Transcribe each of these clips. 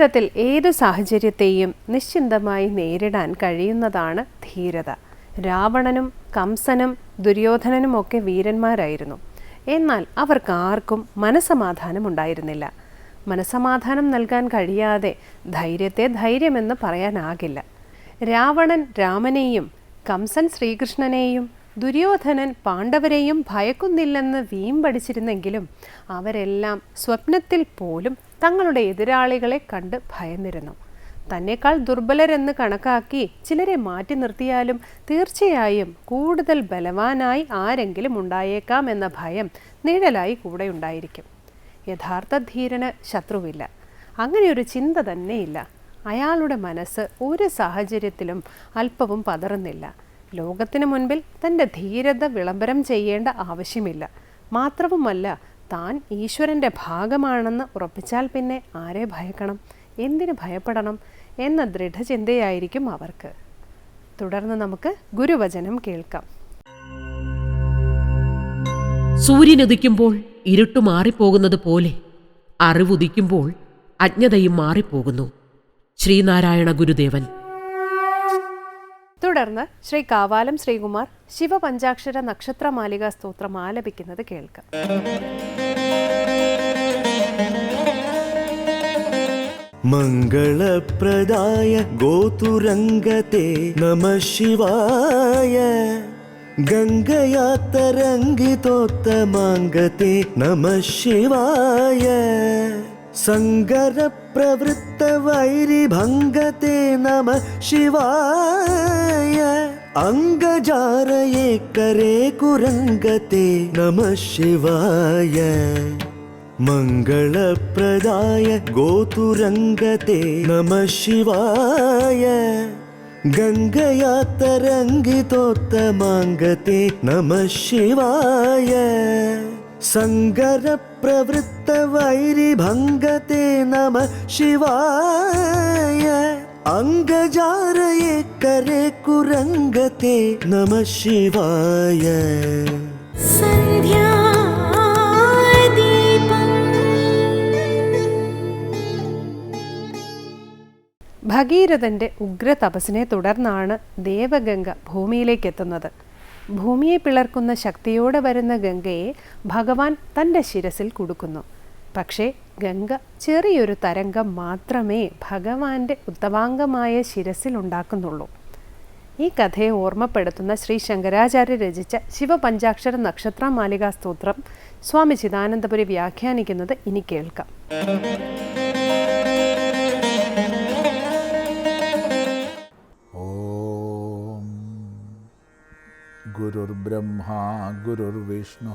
ജീവിതത്തിൽ ഏത് സാഹചര്യത്തെയും നിശ്ചിന്തമായി നേരിടാൻ കഴിയുന്നതാണ് ധീരത. രാവണനും കംസനും ദുര്യോധനനും ഒക്കെ വീരന്മാരായിരുന്നു. എന്നാൽ അവർക്കാർക്കും മനസമാധാനം ഉണ്ടായിരുന്നില്ല. മനസമാധാനം നൽകാൻ കഴിയാതെ ധൈര്യത്തെ ധൈര്യമെന്ന് പറയാനാകില്ല. രാവണൻ രാമനെയും കംസൻ ശ്രീകൃഷ്ണനെയും ദുര്യോധനൻ പാണ്ഡവരെയും ഭയക്കുന്നില്ലെന്ന് വീമ്പടിച്ചിരുന്നെങ്കിലും അവരെല്ലാം സ്വപ്നത്തിൽ പോലും തങ്ങളുടെ എതിരാളികളെ കണ്ട് ഭയന്നിരുന്നു. തന്നെക്കാൾ ദുർബലരെന്ന് കണക്കാക്കി ചിലരെ മാറ്റി നിർത്തിയാലും തീർച്ചയായും കൂടുതൽ ബലവാനായി ആരെങ്കിലും ഉണ്ടായേക്കാം എന്ന ഭയം നിഴലായി കൂടെ ഉണ്ടായിരിക്കും. യഥാർത്ഥ ധീരന് ശത്രുവില്ല. അങ്ങനെയൊരു ചിന്ത തന്നെയില്ല. അയാളുടെ മനസ്സ് ഒരു സാഹചര്യത്തിലും അല്പവും പതറുന്നില്ല. ലോകത്തിനു മുൻപിൽ തന്റെ ധീരത വിളംബരം ചെയ്യേണ്ട ആവശ്യമില്ല. മാത്രവുമല്ല താൻ ഈശ്വരന്റെ ഭാഗമാണെന്ന് ഉറപ്പിച്ചാൽ പിന്നെ ആരെ ഭയക്കണം? എന്തിനു ഭയപ്പെടണം എന്ന ദൃഢചിന്തയായിരിക്കും അവർക്ക്. തുടർന്ന് നമുക്ക് ഗുരുവചനം കേൾക്കാം. സൂര്യനുദിക്കുമ്പോൾ ഇരുട്ട് മാറിപ്പോകുന്നത് പോലെ അറിവുദിക്കുമ്പോൾ അജ്ഞതയും മാറിപ്പോകുന്നു. ശ്രീനാരായണ ഗുരുദേവൻ. തുടർന്ന് ശ്രീ കാവാലം ശ്രീകുമാർ ശിവപഞ്ചാക്ഷര നക്ഷത്ര മാലിക സ്തോത്രം ആലപിക്കുന്നത് കേൾക്കാം. മംഗളപ്രദായ ഗോതുരംഗത്തെ നമ ശിവായ. ഗംഗയാതരംഗിതോത്തമാംഗത്തെ നമ ശിവായ. സങ്കര പ്രവൃത്ത വൈരി ഭംഗത്തെ നമ ശിവായ. ಅಂಗ ಜಾರ ಏಕರೆ ಕುರಂಗತೆ ನಮ ಶಿವಾಯ ಮಂಗಳ ಪ್ರದಾಯ ಗೋತುರಂಗತೆ ನಮ ಶಿವಾಯ ಗಂಗಯಾ ತರಂಗಿತೋತ್ತಮಾಂಗತೆ ನಮ ಶಿವಾಯ ಸಂಗರ ಪ್ರವೃತ್ತ ವೈರಿ ಭಂಗತೆ ನಮ ಶಿವಾಯ അംഗജാരയെ കരെ കുരംഗത്തെ നമ ശിവായ. ഭഗീരഥന്റെ ഉഗ്ര തപസ്സിനെ തുടർന്നാണ് ദേവഗംഗ ഭൂമിയിലേക്ക് എത്തുന്നത് ഭൂമിയെ പിളർക്കുന്ന ശക്തിയോടെ വരുന്ന ഗംഗയെ ഭഗവാൻ തന്റെ ശിരസിൽ കൊടുക്കുന്നു. പക്ഷേ ഗംഗ ചെറിയൊരു തരംഗം മാത്രമേ ഭഗവാന്റെ ഉത്തവാംഗമായ ശിരസിലുണ്ടാക്കുന്നുള്ളൂ. ഈ കഥയെ ഓർമ്മപ്പെടുത്തുന്ന ശ്രീ ശങ്കരാചാര്യ രചിച്ച ശിവപഞ്ചാക്ഷര നക്ഷത്ര മാലികാ സ്തോത്രം സ്വാമി ചിദാനന്ദപുരി വ്യാഖ്യാനിക്കുന്നത് ഇനി കേൾക്കാം. ഗുരുർ ബ്രഹ്മ ഗുരുർ വിഷ്ണു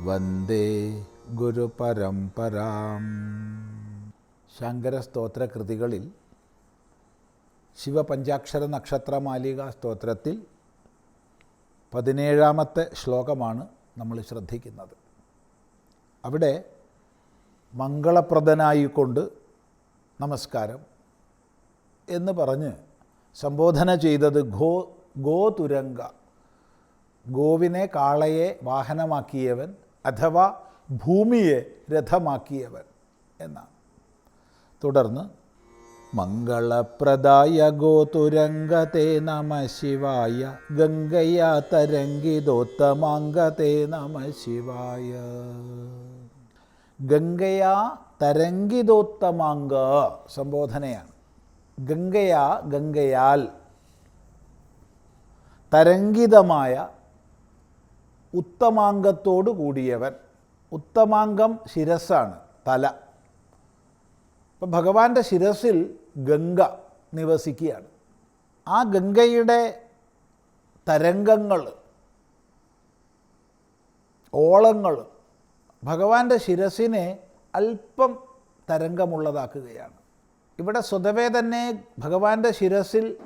വന്ദേ ഗുരുപരംപരാം ശങ്കരസ്തോത്ര കൃതികളിൽ ശിവപഞ്ചാക്ഷര നക്ഷത്രമാലിക സ്തോത്രത്തിൽ പതിനേഴാമത്തെ ശ്ലോകമാണ് നമ്മൾ ശ്രദ്ധിക്കുന്നത്. അവിടെ മംഗളപ്രദനായിക്കൊണ്ട് നമസ്കാരം എന്ന് പറഞ്ഞ് സംബോധന ചെയ്തത് ഗോ ഗോതുരങ്ക ഗോവിനെ കാളയെ വാഹനമാക്കിയവൻ അഥവാ ഭൂമിയെ രഥമാക്കിയവൻ എന്നാണ്. തുടർന്ന് മംഗളപ്രദായ ഗോതുരംഗത്തെ നമ ശിവായ ഗംഗയാ തരംഗിതോത്തമാംഗത്തെ നമ ശിവായ. ഗംഗയാ തരംഗിതോത്തമാംഗ സംബോധനയാണ്. ഗംഗയാ ഗംഗയാൽ തരംഗിതമായ ഉത്തമാംഗത്തോടു കൂടിയവൻ. ഉത്തമാംഗം ശിരസ്സാണ് തല. അപ്പം ഭഗവാന്റെ ശിരസിൽ ഗംഗ നിവസിക്കുകയാണ്. ആ ഗംഗയുടെ തരംഗങ്ങൾ ഓളങ്ങൾ ഭഗവാന്റെ ശിരസിനെ അല്പം തരംഗമുള്ളതാക്കുകയാണ്. ഇവിടെ സ്വതവേ തന്നെ ഭഗവാന്റെ ശിരസിൽ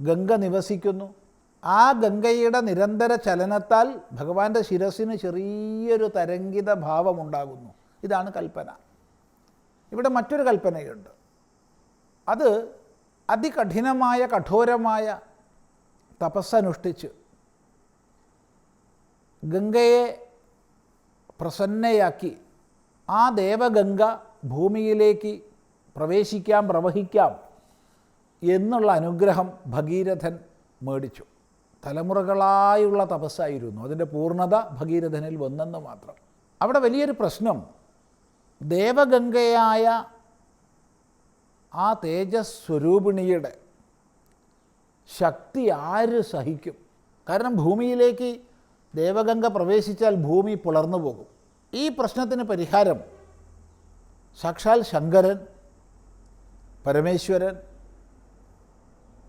ഗംഗ നിവസിക്കുന്നു. ആ ഗംഗയുടെ നിരന്തര ചലനത്താൽ ഭഗവാന്റെ ശിരസിന് ചെറിയൊരു തരംഗിത ഭാവമുണ്ടാകുന്നു. ഇതാണ് കൽപ്പന. ഇവിടെ മറ്റൊരു കൽപ്പനയുണ്ട്. അത് അതികഠിനമായ കഠോരമായ തപസ്സനുഷ്ഠിച്ച് ഗംഗയെ പ്രസന്നയാക്കി ആ ദേവഗംഗ ഭൂമിയിലേക്ക് പ്രവേശിക്കാം പ്രവഹിക്കാം എന്നുള്ള അനുഗ്രഹം ഭഗീരഥൻ മേടിച്ചു. തലമുറകളായുള്ള തപസ്സായിരുന്നു. അതിന്റെ പൂർണത ഭഗീരഥനിൽ വന്നെന്ന് മാത്രം. അവിടെ വലിയൊരു പ്രശ്നം. ദേവഗംഗയായ ആ തേജസ് സ്വരൂപിണിയുടെ ശക്തി ആര് സഹിക്കും? കാരണം ഭൂമിയിലേക്ക് ദേവഗംഗ പ്രവേശിച്ചാൽ ഭൂമി പുലർന്നു പോകും. ഈ പ്രശ്നത്തിന് പരിഹാരം സാക്ഷാൽ ശങ്കരൻ പരമേശ്വരൻ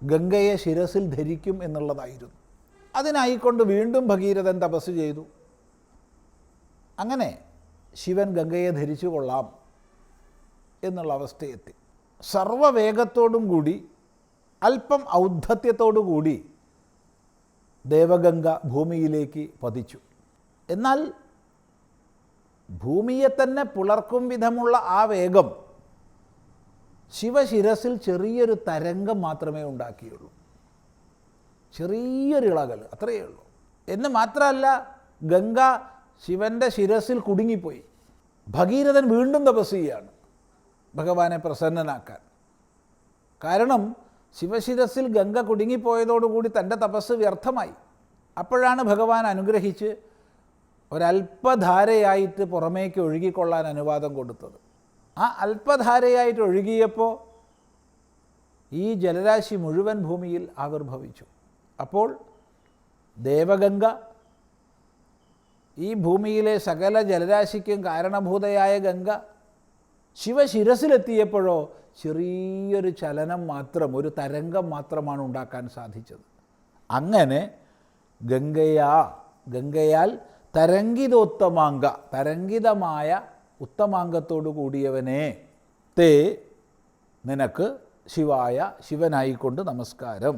ഗംഗയെ ശിരസിൽ ധരിക്കും എന്നുള്ളതായിരുന്നു. അതിനായിക്കൊണ്ട് വീണ്ടും ഭഗീരഥൻ തപസ് ചെയ്തു. അങ്ങനെ ശിവൻ ഗംഗയെ ധരിച്ചു കൊള്ളാം എന്നുള്ള അവസ്ഥയെത്തി. സർവവേഗത്തോടും കൂടി അല്പം ഔദ്ധത്യത്തോടു കൂടി ദേവഗംഗ ഭൂമിയിലേക്ക് പതിച്ചു. എന്നാൽ ഭൂമിയെ തന്നെ പുലർക്കും വിധമുള്ള ആ വേഗം ശിവശിരസിൽ ചെറിയൊരു തരംഗം മാത്രമേ ഉണ്ടാക്കിയുള്ളൂ. ചെറിയൊരു ഇളകൽ അത്രയേ ഉള്ളൂ. എന്ന് മാത്രമല്ല ഗംഗ ശിവന്റെ ശിരസിൽ കുടുങ്ങിപ്പോയി. ഭഗീരഥൻ വീണ്ടും തപസ് ചെയ്യാണ് ഭഗവാനെ പ്രസന്നനാക്കാൻ. കാരണം ശിവശിരസിൽ ഗംഗ കുടുങ്ങിപ്പോയതോടുകൂടി തന്റെ തപസ് വ്യർത്ഥമായി. അപ്പോഴാണ് ഭഗവാൻ അനുഗ്രഹിച്ച് ഒരല്പധാരയായിട്ട് പുറമേക്ക് ഒഴുകിക്കൊള്ളാൻ അനുവാദം കൊടുത്തത്. ആ അല്പധാരയായിട്ട് ഒഴുകിയപ്പോൾ ഈ ജലരാശി മുഴുവൻ ഭൂമിയിൽ ആവിർഭവിച്ചു. അപ്പോൾ ദേവഗംഗ ഈ ഭൂമിയിലെ സകല ജലരാശിക്കും കാരണഭൂതയായ ഗംഗ ശിവശിരസിലെത്തിയപ്പോഴോ ചെറിയൊരു ചലനം മാത്രം ഒരു തരംഗം മാത്രമാണ് ഉണ്ടാക്കാൻ സാധിച്ചത്. അങ്ങനെ ഗംഗയാ ഗംഗയാൽ തരംഗിതോത്തമാങ്ക തരംഗിതമായ ഉത്തമാങ്കത്തോടു കൂടിയവനെ തേ നിനക്ക് ശിവായ ശിവനായിക്കൊണ്ട് നമസ്കാരം.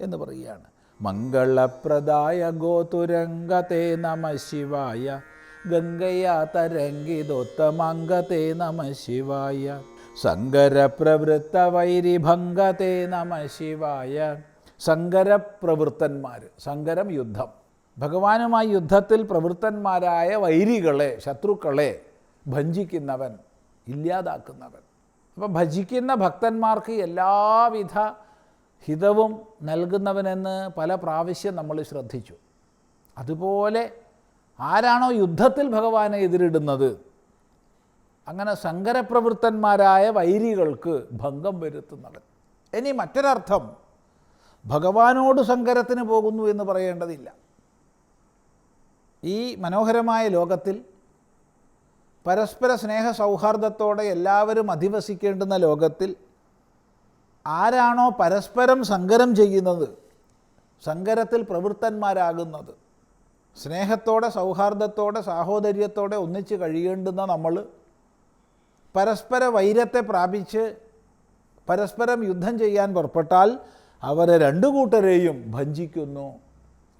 എന്ന് പറയുകയാണ്. മംഗളപ്രദായ ഗോതുരംഗത്തെ നമ ശിവായ. ഗംഗയാ തരംഗിതോത്തമംഗത്തെ നമ ശിവായ. സങ്കരപ്രവൃത്ത വൈരിഭംഗത്തെ നമ ശിവായ. സങ്കരപ്രവൃത്തന്മാർ സങ്കരം യുദ്ധം. ഭഗവാനുമായി യുദ്ധത്തിൽ പ്രവൃത്തന്മാരായ വൈരികളെ ശത്രുക്കളെ ഭഞ്ജിക്കുന്നവൻ ഇല്ലാതാക്കുന്നവൻ. അപ്പം ഭജിക്കുന്ന ഭക്തന്മാർക്ക് എല്ലാവിധ ഹിതവും നൽകുന്നവനെന്ന് പല പ്രാവശ്യം നമ്മൾ ശ്രദ്ധിച്ചു. അതുപോലെ ആരാണോ യുദ്ധത്തിൽ ഭഗവാനെ എതിരിടുന്നത് അങ്ങനെ സങ്കരപ്രവൃത്തന്മാരായ വൈരികൾക്ക് ഭംഗം വരുത്തുന്നവൻ. ഇനി മറ്റൊരർത്ഥം ഭഗവാനോട് സങ്കരത്തിന് പോകുന്നു എന്ന് പറയേണ്ടതില്ല. ഈ മനോഹരമായ ലോകത്തിൽ പരസ്പര സ്നേഹ സൗഹാർദ്ദത്തോടെ എല്ലാവരും അധിവസിക്കേണ്ടുന്ന ലോകത്തിൽ ആരാണോ പരസ്പരം സങ്കരം ചെയ്യുന്നത് സങ്കരത്തിൽ പ്രവൃത്തന്മാരാകുന്നത് സ്നേഹത്തോടെ സൗഹാർദ്ദത്തോടെ സാഹോദര്യത്തോടെ ഒന്നിച്ച് കഴിയേണ്ടുന്ന നമ്മൾ പരസ്പര വൈരത്തെ പ്രാപിച്ച് പരസ്പരം യുദ്ധം ചെയ്യാൻ പുറപ്പെട്ടാൽ അവരെ രണ്ടു കൂട്ടരെയും ഭഞ്ചിക്കുന്നു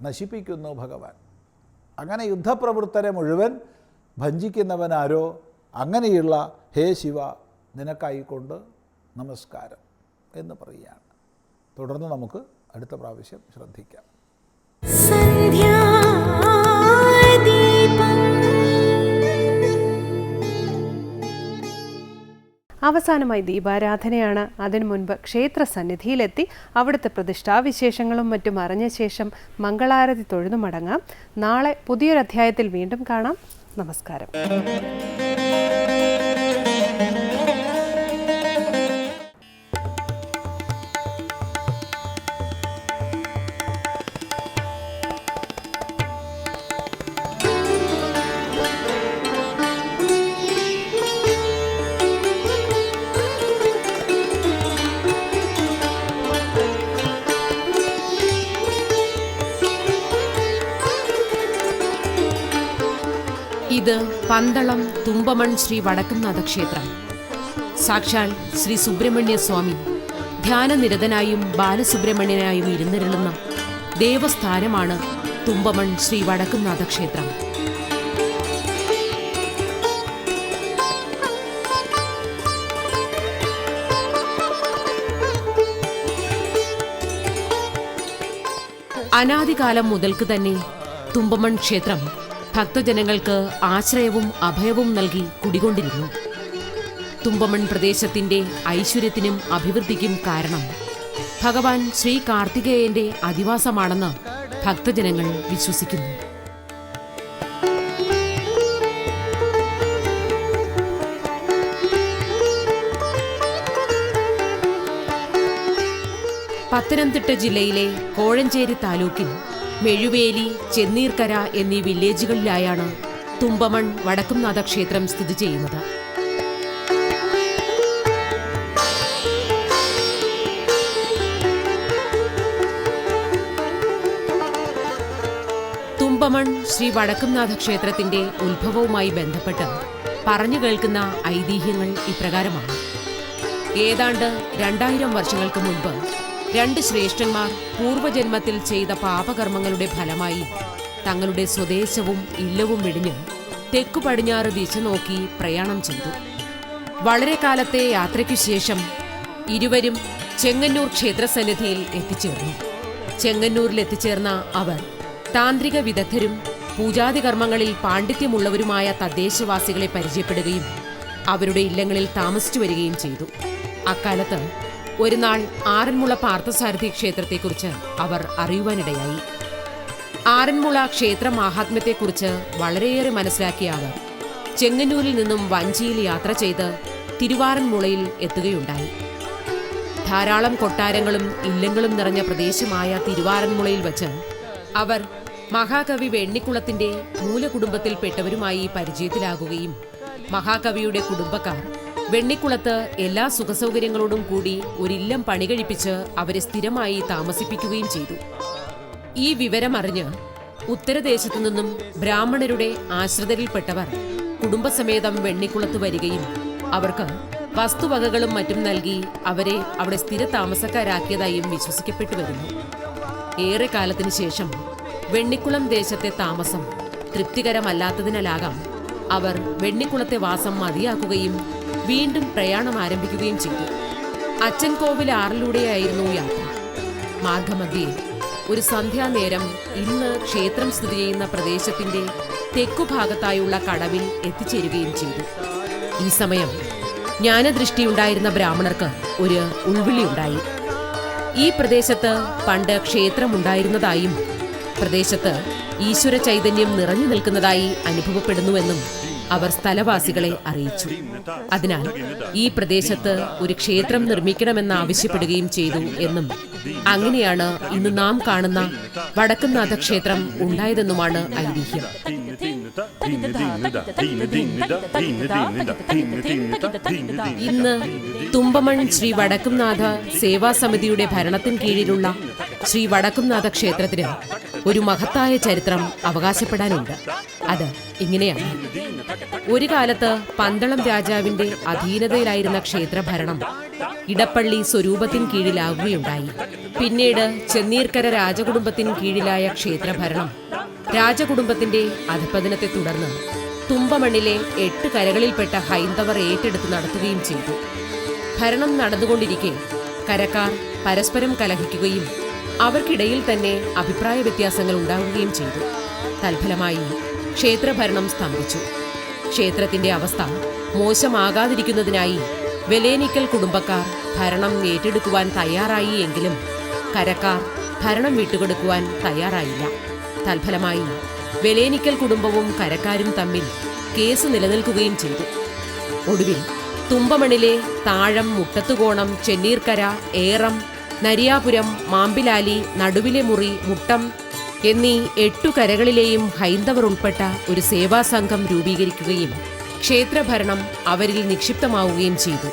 നശിപ്പിക്കുന്നു ഭഗവാൻ. അങ്ങനെ യുദ്ധപ്രവൃത്തരെ മുഴുവൻ ഭഞ്ചിക്കുന്നവനാരോ അങ്ങനെയുള്ള ഹേ ശിവ നിനക്കായിക്കൊണ്ട് നമസ്കാരം. എന്ന് പറയുകയാണ്. തുടർന്ന് നമുക്ക് അടുത്ത പ്രാവശ്യം ശ്രദ്ധിക്കാം. അവസാനമായി ദീപാരാധനയാണ്. അതിനു മുൻപ് ക്ഷേത്ര സന്നിധിയിലെത്തി അവിടുത്തെ പ്രതിഷ്ഠാവിശേഷങ്ങളും മറ്റും അറിഞ്ഞ ശേഷം മംഗളാരതി തൊഴുതു മടങ്ങാം. നാളെ പുതിയൊരധ്യായത്തിൽ വീണ്ടും കാണാം. നമസ്കാരം. പന്തളം തുമ്പമൺ ശ്രീ വടക്കുംനാഥ ക്ഷേത്രം സാക്ഷാൽ ശ്രീ സുബ്രഹ്മണ്യ സ്വാമി. ധ്യാനനിരതനായും ബാലസുബ്രഹ്മണ്യനായും ഇരുന്നിരുളുന്ന ദേവസ്ഥാനമാണ് തുമ്പമൺ ശ്രീ വടക്കുംനാഥ ക്ഷേത്രം അനാദികാലം മുതൽക്ക് തന്നെ തുമ്പമൺ ക്ഷേത്രം ഭക്തജനങ്ങൾക്ക് ആശ്രയവും അഭയവും നൽകി കുടികൊണ്ടിരുന്നു. തുമ്പമൺ പ്രദേശത്തിന്റെ ഐശ്വര്യത്തിനും അഭിവൃദ്ധിക്കും കാരണം ഭഗവാൻ ശ്രീ കാർത്തികേയന്റെ അധിവാസമാണെന്ന് ഭക്തജനങ്ങൾ വിശ്വസിക്കുന്നു. പത്തനംതിട്ട ജില്ലയിലെ കോഴഞ്ചേരി താലൂക്കിൽ മെഴുവേലി ചെന്നീർക്കര എന്നീ വില്ലേജുകളിലായാണ് തുമ്പമൺ വടക്കുംനാഥ ക്ഷേത്രം സ്ഥിതി ചെയ്യുന്നത്. തുമ്പമൺ ശ്രീ വടക്കുംനാഥ ക്ഷേത്രത്തിന്റെ ഉത്ഭവവുമായി ബന്ധപ്പെട്ട് പറഞ്ഞു കേൾക്കുന്ന ഐതിഹ്യങ്ങൾ ഇപ്രകാരമാണ്. ഏതാണ്ട് രണ്ടായിരം വർഷങ്ങൾക്ക് മുൻപ് രണ്ട് ശ്രേഷ്ഠന്മാർ പൂർവജന്മത്തിൽ ചെയ്ത പാപകർമ്മങ്ങളുടെ ഫലമായി തങ്ങളുടെ സ്വദേശവും ഇല്ലവും വെടിഞ്ഞ് തെക്കു പടിഞ്ഞാറ് ദിശ നോക്കി പ്രയാണം ചെയ്തു. വളരെ കാലത്തെ യാത്രയ്ക്കു ശേഷം ഇരുവരും ചെങ്ങന്നൂർ ക്ഷേത്രസന്നിധിയിൽ എത്തിച്ചേർന്നു. ചെങ്ങന്നൂരിൽ എത്തിച്ചേർന്ന അവർ താന്ത്രിക വിദഗ്ധരും പൂജാതി കർമ്മങ്ങളിൽ പാണ്ഡിത്യമുള്ളവരുമായ തദ്ദേശവാസികളെ പരിചയപ്പെടുകയും അവരുടെ ഇല്ലങ്ങളിൽ താമസിച്ചു വരികയും ചെയ്തു. അക്കാലത്ത് ഒരു നാൾ ആറന്മുള പാർത്ഥസാരഥി ക്ഷേത്രത്തെക്കുറിച്ച് അവർ അറിയുവാനിടയായി. ആറന്മുള ക്ഷേത്ര മാഹാത്മ്യത്തെക്കുറിച്ച് വളരെയേറെ മനസ്സിലാക്കിയ അവർ ചെങ്ങന്നൂരിൽ നിന്നും വഞ്ചിയിൽ യാത്ര ചെയ്ത് തിരുവാറന്മുളയിൽ എത്തുകയുണ്ടായി. ധാരാളം കൊട്ടാരങ്ങളും ഇല്ലങ്ങളും നിറഞ്ഞ പ്രദേശമായ തിരുവാറന്മുളയിൽ വച്ച് അവർ മഹാകവി വെണ്ണിക്കുളത്തിന്റെ മൂലകുടുംബത്തിൽപ്പെട്ടവരുമായി പരിചയത്തിലാകുകയും മഹാകവിയുടെ കുടുംബക്കാർ വെണ്ണിക്കുളത്ത് എല്ലാ സുഖസൗകര്യങ്ങളോടും കൂടി ഒരില്ലം പണി കഴിപ്പിച്ച് അവരെ സ്ഥിരമായി താമസിപ്പിക്കുകയും ചെയ്തു. ഈ വിവരമറിഞ്ഞ് ഉത്തരദേശത്തു നിന്നും ബ്രാഹ്മണരുടെ ആശ്രിതരിൽപ്പെട്ടവർ കുടുംബസമേതം വെണ്ണിക്കുളത്ത് വരികയും അവർക്ക് വസ്തുവകകളും മറ്റും നൽകി അവരെ അവിടെ സ്ഥിര താമസക്കാരാക്കിയതായും വിശ്വസിക്കപ്പെട്ടു വരുന്നു. ഏറെ കാലത്തിനു ശേഷം വെണ്ണിക്കുളം ദേശത്തെ താമസം തൃപ്തികരമല്ലാത്തതിനാലാകാം അവർ വെണ്ണിക്കുളത്തെ വാസം മതിയാക്കുകയും വീണ്ടും പ്രയാണം ആരംഭിക്കുകയും ചെയ്തു. അച്ഛൻ കോവിൽ ആറിലൂടെയായിരുന്നു യാത്ര. മാർഗമധ്യേ ഒരു സന്ധ്യാനേരം ഇന്ന് ക്ഷേത്രം സ്ഥിതി ചെയ്യുന്ന പ്രദേശത്തിന്റെ തെക്കുഭാഗത്തായുള്ള കടവിൽ എത്തിച്ചേരുകയും ചെയ്തു. ഈ സമയം ജ്ഞാനദൃഷ്ടിയുണ്ടായിരുന്ന ബ്രാഹ്മണർക്ക് ഒരു ഉൾവിളിയുണ്ടായി ഈ പ്രദേശത്ത് പണ്ട് ക്ഷേത്രമുണ്ടായിരുന്നതായും പ്രദേശത്ത് ഈശ്വര ചൈതന്യം നിറഞ്ഞു നിൽക്കുന്നതായി അനുഭവപ്പെടുന്നുവെന്നും അവർ സ്ഥലവാസികളെ അറിയിച്ചു. അതിനാൽ ഈ പ്രദേശത്ത് ഒരു ക്ഷേത്രം നിർമ്മിക്കണമെന്ന് ആവശ്യപ്പെടുകയും ചെയ്തു എന്നും അങ്ങനെയാണ് ഇന്ന് നാം കാണുന്ന വടക്കുംനാഥ ക്ഷേത്രം ഉണ്ടായതെന്നുമാണ് ഐതിഹ്യം. ഇന്ന് തുമ്പമൺ ശ്രീ വടക്കുംനാഥ സേവാ സമിതിയുടെ ഭരണത്തിൻ കീഴിലുള്ള ശ്രീ വടക്കുംനാഥ ക്ഷേത്രത്തിന് ഒരു മഹത്തായ ചരിത്രം അവകാശപ്പെടാനുണ്ട്. അത് ഇങ്ങനെയാണ്. ഒരു കാലത്ത് പന്തളം രാജാവിന്റെ അധീനതയിലായിരുന്ന ക്ഷേത്രഭരണം ഇടപ്പള്ളി സ്വരൂപത്തിൻ കീഴിലാവുകയുണ്ടായി. പിന്നീട് ചെന്നീർക്കര രാജകുടുംബത്തിൻ കീഴിലായ ക്ഷേത്രഭരണം രാജകുടുംബത്തിന്റെ അധപതനത്തെ തുടർന്ന് തുമ്പമണ്ണിലെ എട്ട് കരകളിൽപ്പെട്ട ഹൈന്ദവർ ഏറ്റെടുത്ത് നടത്തുകയും ചെയ്തു. ഭരണം നടന്നുകൊണ്ടിരിക്കെ കരക്കാർ പരസ്പരം കലഹിക്കുകയും അവർക്കിടയിൽ തന്നെ അഭിപ്രായ വ്യത്യാസങ്ങൾ ഉണ്ടാവുകയും ചെയ്തു. തൽഫലമായി ക്ഷേത്രഭരണം സ്തംഭിച്ചു. ക്ഷേത്രത്തിന്റെ അവസ്ഥ മോശമാകാതിരിക്കുന്നതിനായി വെലേനിക്കൽ കുടുംബക്കാർ ഭരണം ഏറ്റെടുക്കുവാൻ തയ്യാറായി എങ്കിലും കരക്കാർ ഭരണം വിട്ടുകൊടുക്കുവാൻ തയ്യാറായില്ല. തൽഫലമായി വെലേനിക്കൽ കുടുംബവും കരക്കാരും തമ്മിൽ കേസ് നിലനിൽക്കുകയും ചെയ്തു. ഒടുവിൽ തുമ്പമണിലെ താഴം മുട്ടത്തുകോണം ചെന്നീർക്കര ഏറം നരിയാപുരം മാമ്പിലാലി നടുവിലെ മുറി മുട്ടം എന്നീ എട്ടു കരകളിലെയും ഹൈന്ദവർ ഉൾപ്പെട്ട ഒരു സേവാസംഘം രൂപീകരിക്കുകയും ക്ഷേത്രഭരണം അവരിൽ നിക്ഷിപ്തമാവുകയും ചെയ്തു.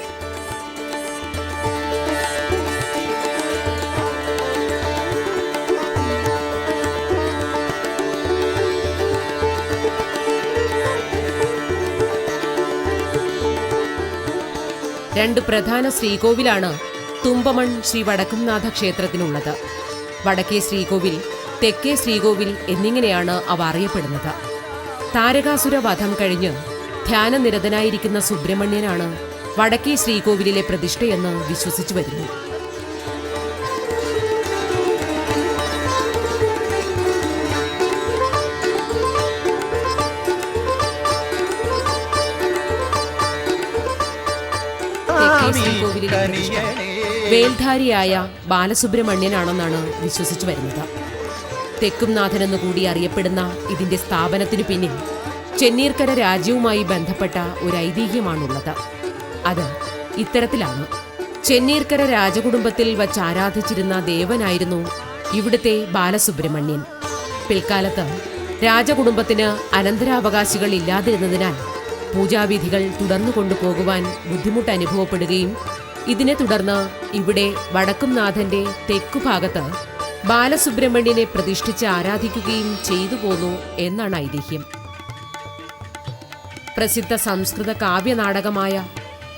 രണ്ട് പ്രധാന ശ്രീകോവിലാണ് തുമ്പമൺ ശ്രീ വടക്കുംനാഥ ക്ഷേത്രത്തിനുള്ളത്. വടക്കേ ശ്രീകോവിൽ തെക്കേ ശ്രീകോവിൽ എന്നിങ്ങനെയാണ് അവ അറിയപ്പെടുന്നത്. താരകാസുര വധം കഴിഞ്ഞ് ധ്യാനനിരതനായിരിക്കുന്ന സുബ്രഹ്മണ്യനാണ് വടക്കേ ശ്രീകോവിലിലെ പ്രതിഷ്ഠയെന്ന് വിശ്വസിച്ചു വരുന്നു. തെക്കേ ശ്രീകോവിലിലെ പ്രതിഷ്ഠ വേൽധാരിയായ ബാലസുബ്രഹ്മണ്യനാണെന്നാണ് വിശ്വസിച്ചു വരുന്നത്. തെക്കുംനാഥൻ എന്ന് കൂടി അറിയപ്പെടുന്ന ഇതിന്റെ സ്ഥാപനത്തിനു പിന്നിൽ ചെന്നീർക്കര രാജ്യവുമായി ബന്ധപ്പെട്ട ഒരു ഐതിഹ്യമാണുള്ളത്. അത് ഇത്തരത്തിലാണ്. ചെന്നീർക്കര രാജകുടുംബത്തിൽ വച്ച് ആരാധിച്ചിരുന്ന ദേവനായിരുന്നു ഇവിടുത്തെ ബാലസുബ്രഹ്മണ്യൻ. പിൽക്കാലത്ത് രാജകുടുംബത്തിന് അനന്തരാവകാശികൾ ഇല്ലാതിരുന്നതിനാൽ പൂജാവിധികൾ തുടർന്നു കൊണ്ടുപോകുവാൻ ബുദ്ധിമുട്ട് അനുഭവപ്പെടുകയും ഇതിനെ തുടർന്ന് ഇവിടെ വടക്കുംനാഥന്റെ തെക്കുഭാഗത്ത് ബാലസുബ്രഹ്മണ്യനെ പ്രതിഷ്ഠിച്ച് ആരാധിക്കുകയും ചെയ്തു പോന്നു എന്നാണ് ഐതിഹ്യം. പ്രസിദ്ധ സംസ്കൃത കാവ്യനാടകമായ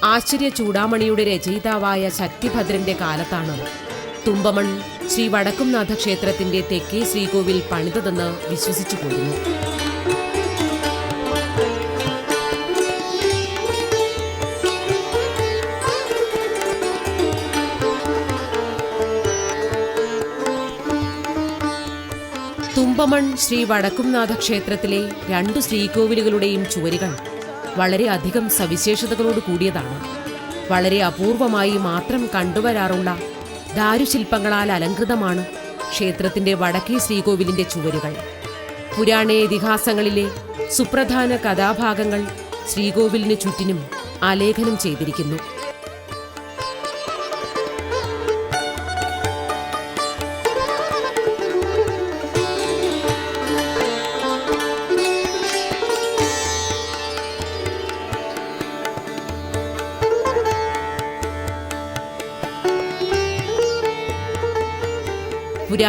ആശ്ചര്യ ചൂടാമണിയുടെ രചയിതാവായ ശക്തിഭദ്രന്റെ കാലത്താണ് തുമ്പമൺ ശ്രീ വടക്കുംനാഥ ക്ഷേത്രത്തിന്റെ തെക്കേ ശ്രീകോവിൽ പണിതതെന്ന് വിശ്വസിച്ചു പോരുന്നു. തുമ്പമൺ ശ്രീ വടക്കുംനാഥ ക്ഷേത്രത്തിലെ രണ്ട് ശ്രീകോവിലുകളുടെയും ചുവരുകൾ വളരെ അധികം സവിശേഷതകളോട് കൂടിയതാണ്. വളരെ അപൂർവമായി മാത്രം കണ്ടുവരാറുള്ള ദാരുശില്പങ്ങളാൽ അലങ്കൃതമാണ് ക്ഷേത്രത്തിന്റെ വടക്കേ ശ്രീകോവിലിന്റെ ചുവരുകൾ. പുരാണ ഇതിഹാസങ്ങളിലെ സുപ്രധാന കഥാഭാഗങ്ങൾ ശ്രീകോവിലിന് ചുറ്റിനും ആലേഖനം ചെയ്തിരിക്കുന്നു.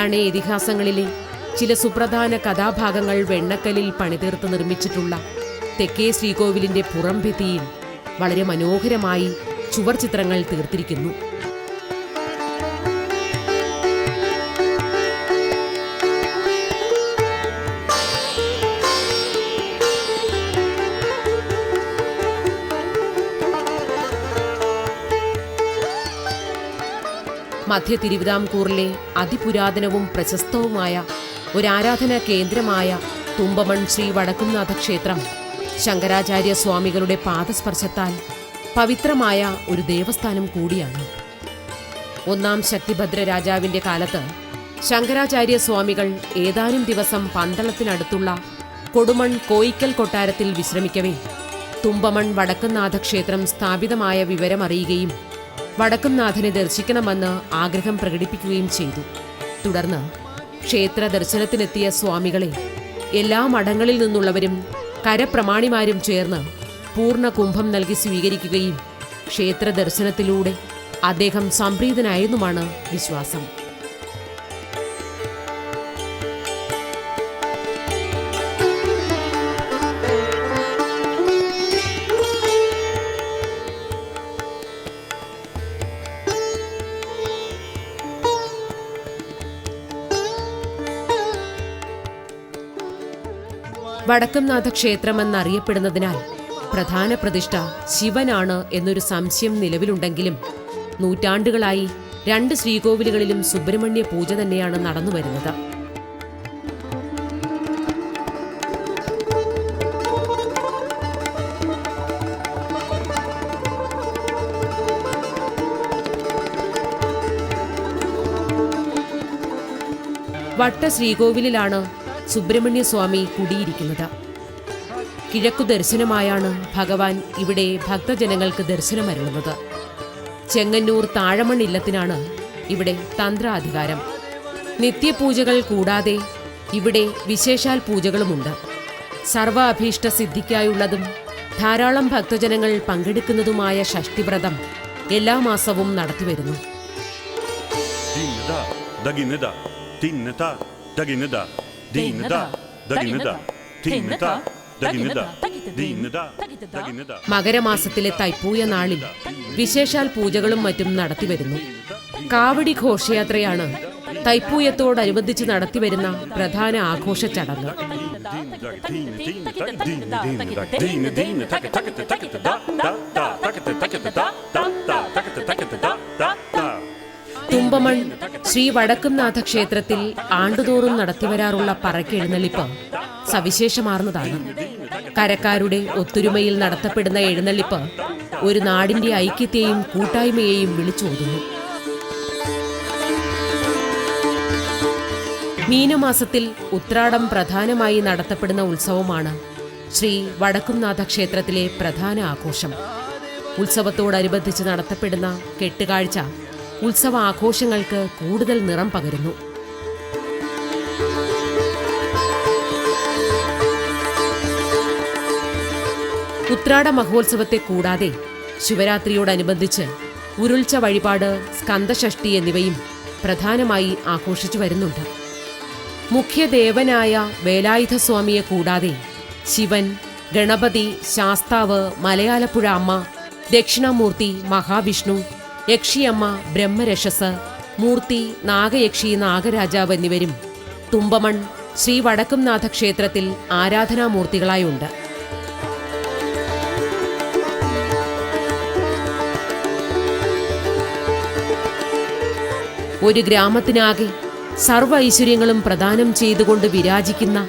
പുരാണ ഇതിഹാസങ്ങളിലെ? ചില സുപ്രധാന കഥാഭാഗങ്ങൾ വെണ്ണക്കലിൽ പണിതീർത്ത് നിർമ്മിച്ചിട്ടുള്ള തെക്കേ ശ്രീകോവിലിന്റെ പുറംഭിത്തിയിൽ വളരെ മനോഹരമായി ചുവർ ചിത്രങ്ങൾ തീർത്തിരിക്കുന്നു. മധ്യ തിരുവിതാംകൂറിലെ അതിപുരാതനവും പ്രശസ്തവുമായ ഒരു ആരാധനാ കേന്ദ്രമായ തുമ്പമൺ ശ്രീ വടക്കുംനാഥ ക്ഷേത്രം ശങ്കരാചാര്യ സ്വാമികളുടെ പാദസ്പർശത്താൽ പവിത്രമായ ഒരു ദേവസ്ഥാനം കൂടിയാണ്. ഒന്നാം ശക്തിഭദ്ര രാജാവിന്റെ കാലത്ത് ശങ്കരാചാര്യ സ്വാമികൾ ഏതാനും ദിവസം പന്തളത്തിനടുത്തുള്ള കൊടുമൺ കോയിക്കൽ കൊട്ടാരത്തിൽ വിശ്രമിക്കവേ തുമ്പമൺ വടക്കുംനാഥ ക്ഷേത്രം സ്ഥാപിതമായ വിവരമറിയുകയും വടക്കുംനാഥനെ ദർശിക്കണമെന്ന് ആഗ്രഹം പ്രകടിപ്പിക്കുകയും ചെയ്തു. തുടർന്ന് ക്ഷേത്ര ദർശനത്തിനെത്തിയ സ്വാമികളെ എല്ലാ മഠങ്ങളിൽ നിന്നുള്ളവരും കരപ്രമാണിമാരും ചേർന്ന് പൂർണ കുംഭം നൽകി സ്വീകരിക്കുകയും ക്ഷേത്ര ദർശനത്തിലൂടെ അദ്ദേഹം സംപ്രീതനായെന്നുമാണ് വിശ്വാസം. വടക്കംനാഥ ക്ഷേത്രം എന്നറിയപ്പെടുന്നതിനാൽ പ്രധാന പ്രതിഷ്ഠ ശിവനാണ് എന്നൊരു സംശയം നിലവിലുണ്ടെങ്കിലും നൂറ്റാണ്ടുകളായി രണ്ട് ശ്രീകോവിലുകളിലും സുബ്രഹ്മണ്യ പൂജ തന്നെയാണ് നടന്നു വരുന്നത് വട്ട ശ്രീകോവിലിലാണ് സുബ്രഹ്മണ്യ സ്വാമി കുടിയിരിക്കുന്നത്. കിഴക്കു ദർശനമായാണ് ഭഗവാൻ ഇവിടെ ഭക്തജനങ്ങൾക്ക് ദർശനമരുളുന്നത്. ചെങ്ങന്നൂർ താഴമൺ ഇല്ലത്തിനാണ് ഇവിടെ തന്ത്രാധികാരം. നിത്യപൂജകൾ കൂടാതെ ഇവിടെ വിശേഷാൽ പൂജകളുമുണ്ട്. സർവ അഭീഷ്ട സിദ്ധിക്കായുള്ളതും ധാരാളം ഭക്തജനങ്ങൾ പങ്കെടുക്കുന്നതുമായ ഷഷ്ടിവ്രതം എല്ലാ മാസവും നടത്തിവരുന്നു Dinda, daginida, tinneta, daginida, dinda, daginida, tinneta, da, dinda, daginida. മകരമാസത്തിലെ തൈപ്പൂയ നാളിൽ വിശേഷാൽ പൂജകളും മറ്റും നടത്തിവരുന്നു കാവടി ഘോഷയാത്രയാണ് തൈപ്പൂയത്തോടനുബന്ധിച്ച് നടത്തിവരുന്ന പ്രധാന ആഘോഷ ചടങ്ങ് തുമ്പമൺ ശ്രീ വടക്കുംനാഥ ക്ഷേത്രത്തിൽ ആണ്ടുതോറും നടത്തിവരാറുള്ള പറക്കെഴുന്നള്ളിപ്പ് സവിശേഷമാർന്നതാണ്. കരക്കാരുടെ ഒത്തൊരുമയിൽ നടത്തപ്പെടുന്ന എഴുന്നള്ളിപ്പ് ഒരു നാടിന്റെ ഐക്യത്തെയും കൂട്ടായ്മയെയും വിളിച്ചോതുന്നു. മീനമാസത്തിൽ ഉത്രാടം പ്രധാനമായി നടത്തപ്പെടുന്ന ഉത്സവമാണ് ശ്രീ വടക്കുംനാഥ ക്ഷേത്രത്തിലെ പ്രധാന ആഘോഷം. ഉത്സവത്തോടനുബന്ധിച്ച് നടത്തപ്പെടുന്ന കെട്ടുകാഴ്ച ഉത്സവ ആഘോഷങ്ങൾക്ക് കൂടുതൽ നിറം പകരുന്നു. ഉത്രാട മഹോത്സവത്തെ കൂടാതെ ശിവരാത്രിയോടനുബന്ധിച്ച് ഉരുൾച്ച വഴിപാട് സ്കന്ദഷഷ്ടി എന്നിവയും പ്രധാനമായി ആഘോഷിച്ചു വരുന്നുണ്ട്. മുഖ്യദേവനായ വേലായുധസ്വാമിയെ കൂടാതെ ശിവൻ ഗണപതി ശാസ്താവ് മലയാലപ്പുഴ അമ്മ ദക്ഷിണാമൂർത്തി മഹാവിഷ്ണു യക്ഷിയമ്മ ബ്രഹ്മരക്ഷസ് മൂർത്തി നാഗയക്ഷി നാഗരാജാവ് എന്നിവരും തുമ്പമൺ ശ്രീ വടക്കുംനാഥ ക്ഷേത്രത്തിൽ ആരാധനാമൂർത്തികളായുണ്ട്. ഒരു ഗ്രാമത്തിനാകെ സർവ ഐശ്വര്യങ്ങളും പ്രദാനം ചെയ്തുകൊണ്ട് വിരാജിക്കുന്ന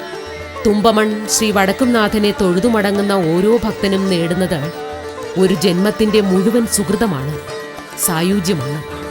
തുമ്പമൺ ശ്രീ വടക്കുംനാഥനെ തൊഴുതുമടങ്ങുന്ന ഓരോ ഭക്തനും നേടുന്നത് ഒരു ജന്മത്തിന്റെ മുഴുവൻ സുഹൃതമാണ്. സായുജ്യമാണ്